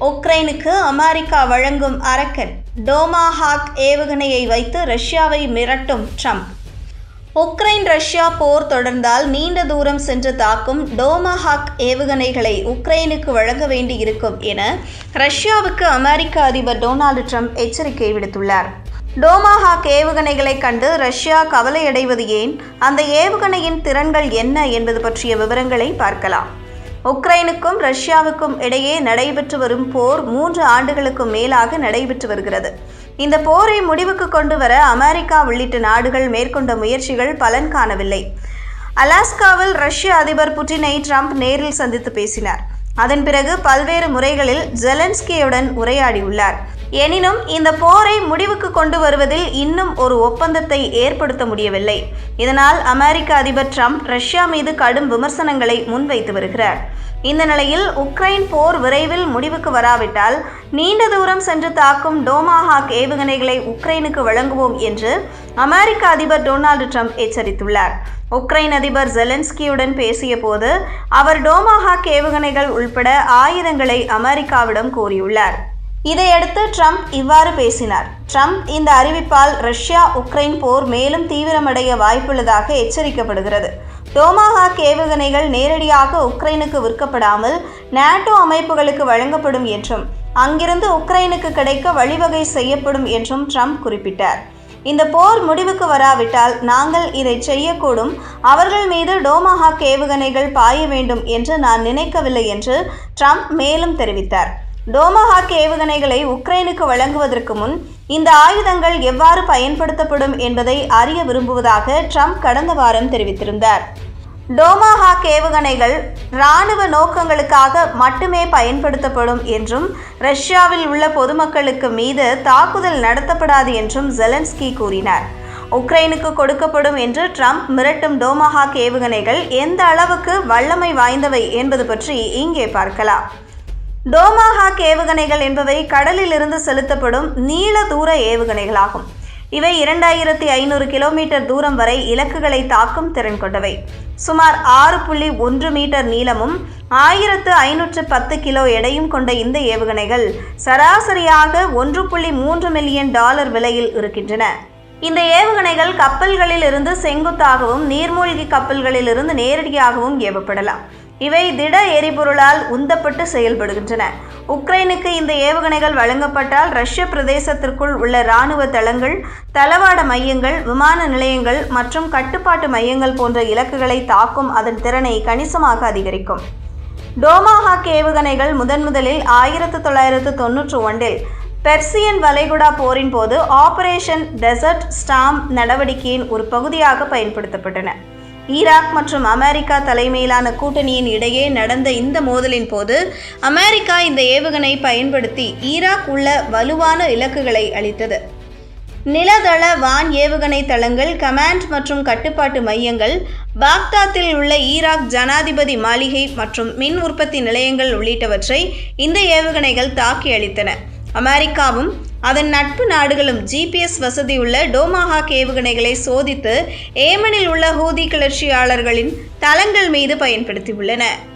உக்ரைனுக்கு அமெரிக்கா வழங்கும் அரக்கன் டோமாஹாக் ஏவுகணையை வைத்து ரஷ்யாவை மிரட்டும் ட்ரம்ப். உக்ரைன் ரஷ்யா போர் தொடர்ந்தால் நீண்ட தூரம் சென்று தாக்கும் டோமாஹாக் ஏவுகணைகளை உக்ரைனுக்கு வழங்க வேண்டியிருக்கும் என ரஷ்யாவுக்கு அமெரிக்க அதிபர் டொனால்டு ட்ரம்ப் எச்சரிக்கை விடுத்துள்ளார். டோமாஹாக் ஏவுகணைகளை கண்டு ரஷ்யா கவலையடைவது ஏன்? அந்த ஏவுகணையின் திறன்கள் என்ன என்பது பற்றிய விவரங்களை பார்க்கலாம். உக்ரைனுக்கும் ரஷ்யாவுக்கும் இடையே நடைபெற்று வரும் போர் மூன்று ஆண்டுகளுக்கும் மேலாக நடைபெற்று வருகிறது. இந்த போரை முடிவுக்கு கொண்டு வர அமெரிக்கா உள்ளிட்ட நாடுகள் மேற்கொண்ட முயற்சிகள் பலன் காணவில்லை. அலாஸ்காவில் ரஷ்ய அதிபர் புட்டினை ட்ரம்ப் நேரில் சந்தித்து பேசினார். அதன் பிறகு பல்வேறு முறைகளில் ஜெலன்ஸ்கியுடன் உரையாடியுள்ளார். எனினும் இந்த போரை முடிவுக்கு கொண்டு வருவதில் இன்னும் ஒரு ஒப்பந்தத்தை ஏற்படுத்த முடியவில்லை. இதனால் அமெரிக்க அதிபர் ட்ரம்ப் ரஷ்யா மீது கடும் விமர்சனங்களை முன்வைத்து வருகிறார். இந்த நிலையில் உக்ரைன் போர் விரைவில் முடிவுக்கு வராவிட்டால் நீண்ட தூரம் சென்று தாக்கும் டோமாஹாக் ஏவுகணைகளை உக்ரைனுக்கு வழங்குவோம் என்று அமெரிக்க அதிபர் டொனால்டு ட்ரம்ப் எச்சரித்துள்ளார். உக்ரைன் அதிபர் ஜெலன்ஸ்கியுடன் பேசிய போது அவர் டோமாஹாக் ஏவுகணைகள் உள்பட ஆயுதங்களை அமெரிக்காவிடம் கோரியுள்ளார். இதையடுத்து ட்ரம்ப் இவ்வாறு பேசினார். ட்ரம்ப் இந்த அறிவிப்பால் ரஷ்யா உக்ரைன் போர் மேலும் தீவிரமடைய வாய்ப்புள்ளதாக எச்சரிக்கப்படுகிறது. டோமாஹாக் ஏவுகணைகள் நேரடியாக உக்ரைனுக்கு விற்கப்படாமல் நாட்டோ அமைப்புகளுக்கு வழங்கப்படும் என்றும் அங்கிருந்து உக்ரைனுக்கு கிடைக்க வழிவகை செய்யப்படும் என்றும் ட்ரம்ப் குறிப்பிட்டார். இந்த போர் முடிவுக்கு வராவிட்டால் நாங்கள் இதை செய்யக்கூடும். அவர்கள் மீது டோமாஹாக் ஏவுகணைகள் பாய வேண்டும் என்று நான் நினைக்கவில்லை என்று ட்ரம்ப் மேலும் தெரிவித்தார். டோமஹாக் ஏவுகணைகளை உக்ரைனுக்கு வழங்குவதற்கு முன் இந்த ஆயுதங்கள் எவ்வாறு பயன்படுத்தப்படும் என்பதை அறிய விரும்புவதாக ட்ரம்ப் கடந்த வாரம் தெரிவித்திருந்தார். டோமாஹாக் ஏவுகணைகள் இராணுவ நோக்கங்களுக்காக மட்டுமே பயன்படுத்தப்படும் என்றும் ரஷ்யாவில் உள்ள பொதுமக்களுக்கு மீது தாக்குதல் நடத்தப்படாது என்றும் ஜெலன்ஸ்கி கூறினார். உக்ரைனுக்கு கொடுக்கப்படும் என்று ட்ரம்ப் மிரட்டும் டோமாஹாக் ஏவுகணைகள் எந்த அளவுக்கு வல்லமை வாய்ந்தவை என்பது பற்றி இங்கே பார்க்கலாம். டோமாஹாக் ஏவுகணைகள் என்பவை கடலிலிருந்து செலுத்தப்படும் நீள தூர ஏவுகணைகளாகும். இவை இரண்டாயிரத்தி ஐநூறு கிலோமீட்டர் தூரம் வரை இலக்குகளை தாக்கும் திறன் கொண்டவை. சுமார் ஆறு புள்ளி ஒன்று மீட்டர் நீளமும் ஆயிரத்து ஐநூற்று பத்து கிலோ எடையும் கொண்ட இந்த ஏவுகணைகள் சராசரியாக ஒன்று புள்ளி மூன்று மில்லியன் டாலர் விலையில் இருக்கின்றன. இந்த ஏவுகணைகள் கப்பல்களில் இருந்து செங்குத்தாகவும் நீர்மூழ்கி கப்பல்களில் இருந்து நேரடியாகவும் ஏவப்படலாம். இவை திட எரிபொருளால் உந்தப்பட்டு செயல்படுகின்றன. உக்ரைனுக்கு இந்த ஏவுகணைகள் வழங்கப்பட்டால் ரஷ்ய பிரதேசத்திற்குள் உள்ள இராணுவ தளங்கள் தளவாட மையங்கள் விமான நிலையங்கள் மற்றும் கட்டுப்பாட்டு மையங்கள் போன்ற இலக்குகளை தாக்கும் அதன் திறனை கணிசமாக அதிகரிக்கும். டோமாஹாக் ஏவுகணைகள் முதன் முதலில் ஆயிரத்து தொள்ளாயிரத்து தொன்னூற்று ஒன்றில் பெர்சியன் வளைகுடா போரின் போது ஆபரேஷன் டெசர்ட் ஸ்டாம் நடவடிக்கையின் ஒரு பகுதியாக பயன்படுத்தப்பட்டன. ஈராக் மற்றும் அமெரிக்கா தலைமையிலான கூட்டணியின் இடையே நடந்த இந்த மோதலின் போது அமெரிக்கா இந்த ஏவுகணை பயன்படுத்தி ஈராக் உள்ள வலுவான இலக்குகளை அளித்தது. நிலதள வான் ஏவுகணை தளங்கள் கமாண்ட் மற்றும் கட்டுப்பாட்டு மையங்கள் பாக்தாத்தில் உள்ள ஈராக் ஜனாதிபதி மாளிகை மற்றும் மின் உற்பத்தி நிலையங்கள் உள்ளிட்டவற்றை இந்த ஏவுகணைகள் தாக்கி அளித்தன. அமெரிக்காவும் அதன் நட்பு நாடுகளும் ஜிபிஎஸ் வசதியுள்ள டோமாஹா ஏவுகணைகளை சோதித்து ஏமனில் உள்ள ஹூதி கிளர்ச்சியாளர்களின் தளங்கள் மீது பயன்படுத்தியுள்ளன.